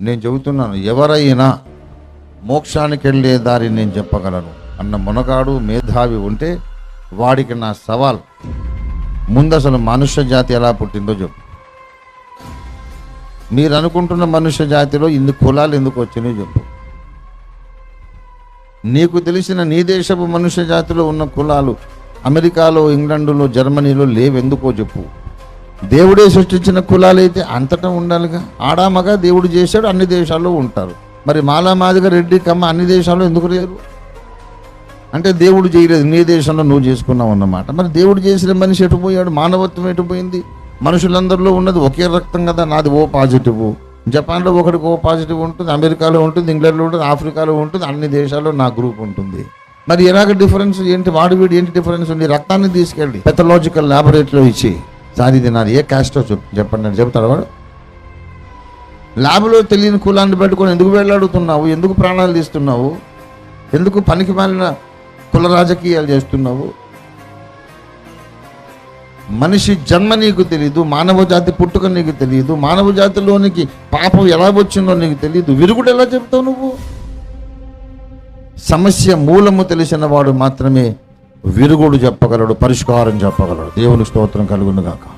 నేను చెబుతున్నాను ఎవరైనా మోక్షానికి వెళ్ళే దారి నేను చెప్పగలను. అన్న మునగాడు మేధావి ఉంటే వాడికి నా సవాల్ ముందు అసలు మనుష్య జాతి ఎలా పుట్టిందో చెప్పు. మీరు అనుకుంటున్న మనుష్య జాతిలో ఇన్ని కులాలు ఎందుకు వచ్చినాయో చెప్పు. నీకు తెలిసిన నీ దేశపు మనుష్య జాతిలో ఉన్న కులాలు అమెరికాలో ఇంగ్లాండులో జర్మనీలో లేవెందుకో చెప్పు. దేవుడే సృష్టించిన కులాలైతే అంతటా ఉండాలిగా. ఆడామగా దేవుడు చేశాడు అన్ని దేశాల్లో ఉంటారు. మరి మాలా మాదిగా రెడ్డి కమ్మ అన్ని దేశాల్లో ఎందుకు లేరు? అంటే దేవుడు చేయలేదు నీ దేశంలో నువ్వు చేసుకున్నావు అన్నమాట. మరి దేవుడు చేసిన మనిషి ఎటు పోయాడు? మానవత్వం ఎటు పోయింది? మనుషులందరిలో ఉన్నది ఒకే రక్తం కదా నాది ఓ పాజిటివ్. జపాన్లో ఒకటికి ఓ పాజిటివ్ ఉంటుంది అమెరికాలో ఉంటుంది ఇంగ్లాండ్లో ఉంటుంది ఆఫ్రికాలో ఉంటుంది అన్ని దేశాల్లో నా గ్రూప్ ఉంటుంది. మరి ఎలాగ డిఫరెన్స్? ఏంటి వాడు వీడు ఏంటి డిఫరెన్స్? ఉంది రక్తాన్ని తీసుకెళ్ళి పెథలాజికల్ ల్యాబొరేటరీలో ఇచ్చి. సాది ఇది ఏ క్యాస్టో చెప్పండి అని చెప్తాడు వాడు. ల్యాబ్లో తెలియని కులాన్ని పెట్టుకొని ఎందుకు వెళ్ళాడుతున్నావు? ఎందుకు ప్రాణాలు తీస్తున్నావు? ఎందుకు పనికి మాలిన కుల రాజకీయాలు చేస్తున్నావు? మనిషి జన్మ నీకు తెలియదు మానవ జాతి పుట్టుక నీకు తెలియదు మానవ జాతిలోనికి పాపం ఎలా వచ్చిందో నీకు తెలియదు విరుగుడు ఎలా చెప్తావు నువ్వు? సమస్య మూలము తెలిసిన వాడు మాత్రమే విరుగుడు చెప్పగలడు పరిష్కారం చెప్పగలడు. దేవుని స్తోత్రం కలుగును గాక